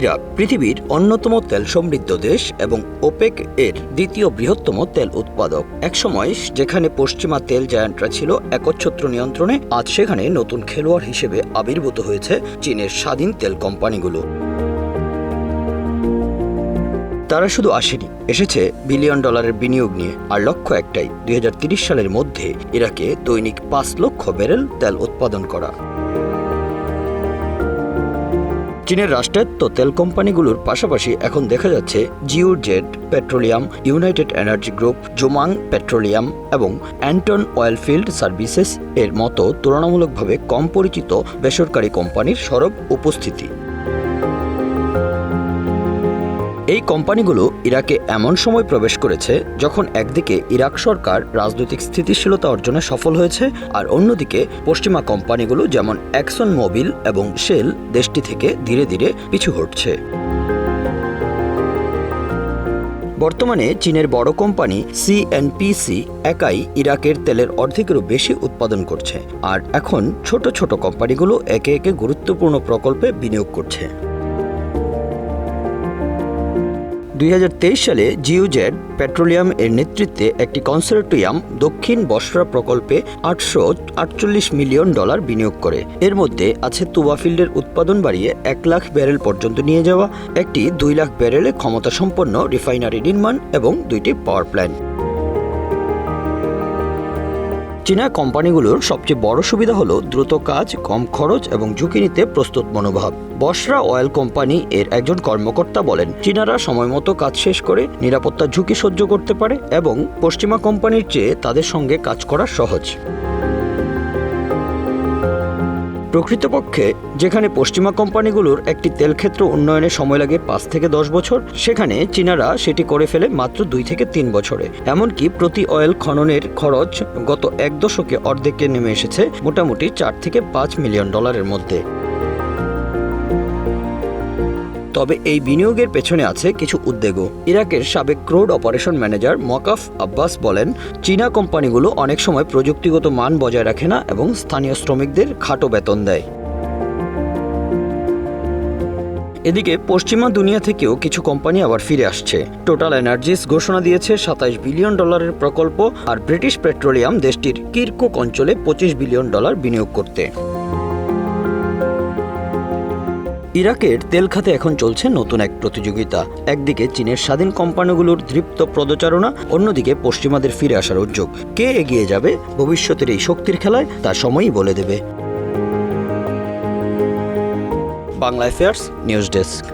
Iraq পৃথিবীর অন্যতম তেল সমৃদ্ধ দেশ এবং ওপেক এর দ্বিতীয় বৃহত্তম তেল উৎপাদক। একসময় যেখানে পশ্চিমা তেল জায়ান্টরা ছিল একচ্ছত্র নিয়ন্ত্রণে, আজ সেখানে নতুন খেলোয়াড় হিসেবে আবির্ভূত হয়েছে চীনের স্বাধীন তেল কোম্পানিগুলো। তারা শুধু আসেনি, এসেছে বিলিয়ন ডলারের বিনিয়োগ নিয়ে। আর লক্ষ্য একটাই, দুই সালের মধ্যে ইরাকে দৈনিক পাঁচ লক্ষ ব্যারেল তেল উৎপাদন করা। চীনের রাষ্ট্রায়ত্ত তেল কোম্পানিগুলোর পাশাপাশি এখন দেখা যাচ্ছে Geo Jade petroleum, United Energy Group, Zhongman petroleum এবং অ্যান্টন অয়েল ফিল্ড সার্ভিসেস এর মতো তুলনামূলকভাবে কম পরিচিত বেসরকারি কোম্পানির সরব উপস্থিতি। এই কোম্পানিগুলো ইরাকে এমন সময় প্রবেশ করেছে যখন একদিকে ইরাক সরকার রাজনৈতিক স্থিতিশীলতা অর্জনে সফল হয়েছে আর অন্যদিকে পশ্চিমা কোম্পানিগুলো যেমন অ্যাকসন মোবিল এবং শেল দেশটি থেকে ধীরে ধীরে পিছু হটছে। বর্তমানে চীনের বড় কোম্পানি সিএনপিসি একাই ইরাকের তেলের অর্ধেকেরও বেশি উৎপাদন করছে, আর এখন ছোট ছোট কোম্পানিগুলো একে একে গুরুত্বপূর্ণ প্রকল্পে বিনিয়োগ করছে। দুই হাজার তেইশ সালে জিওজেড পেট্রোলিয়াম এর নেতৃত্বে একটি কনসোর্টিয়াম দক্ষিণ বসরা প্রকল্পে আটশো আটচল্লিশ মিলিয়ন ডলার বিনিয়োগ করে। এর মধ্যে আছে তুবাফিল্ডের উৎপাদন বাড়িয়ে এক লাখ ব্যারেল পর্যন্ত নিয়ে যাওয়া, একটি দুই লাখ ব্যারেলে ক্ষমতা সম্পন্ন রিফাইনারি নির্মাণ এবং দুইটি পাওয়ার প্ল্যান্ট। চীনা কোম্পানিগুলোর সবচেয়ে বড় সুবিধা হলো দ্রুত কাজ, কম খরচ এবং ঝুঁকি নিতে প্রস্তুত মনোভাব। বসরা অয়েল কোম্পানি এর একজন কর্মকর্তা বলেন, চীনারা সময়মতো কাজ শেষ করে নিরাপত্তা ঝুঁকি সহ্য করতে পারে এবং পশ্চিমা কোম্পানির চেয়ে তাদের সঙ্গে কাজ করা সহজ। প্রকৃতপক্ষে, যেখানে পশ্চিমা কোম্পানিগুলোর একটি তেলক্ষেত্র উন্নয়নে সময় লাগে পাঁচ থেকে দশ বছর, সেখানে চীনারা সেটি করে ফেলে মাত্র দুই থেকে তিন বছরে। এমনকি প্রতি অয়েল খননের খরচ গত এক দশকে অর্ধেকে নেমে এসেছে, মোটামুটি চার থেকে পাঁচ মিলিয়ন ডলারের মধ্যে। তবে এই বিনিয়োগের পেছনে আছে কিছু উদ্বেগও। ইরাকের সাবেক ক্রোড অপারেশন ম্যানেজার মকাফ আব্বাস বলেন, চীনা কোম্পানিগুলো অনেক সময় প্রযুক্তিগত মান বজায় রাখে না এবং স্থানীয় শ্রমিকদের খাটো বেতন দেয়। এদিকে, পশ্চিমা দুনিয়া থেকেও কিছু কোম্পানি আবার ফিরে আসছে। টোটাল এনার্জিস ঘোষণা দিয়েছে সাতাইশ বিলিয়ন ডলারের প্রকল্প আর ব্রিটিশ পেট্রোলিয়াম দেশটির কিরকুক অঞ্চলে পঁচিশ বিলিয়ন ডলার বিনিয়োগ করতে। ইরাকের তেল খাতে এখন চলছে নতুন এক প্রতিযোগিতা। একদিকে চীনের স্বাধীন কোম্পানিগুলোর দৃপ্ত পদচারণা, অন্যদিকে পশ্চিমাদের ফিরে আসার উদ্যোগ। কে এগিয়ে যাবে ভবিষ্যতের এই শক্তির খেলায় তা সময়ই বলে দেবে। Bangla affairs news desk.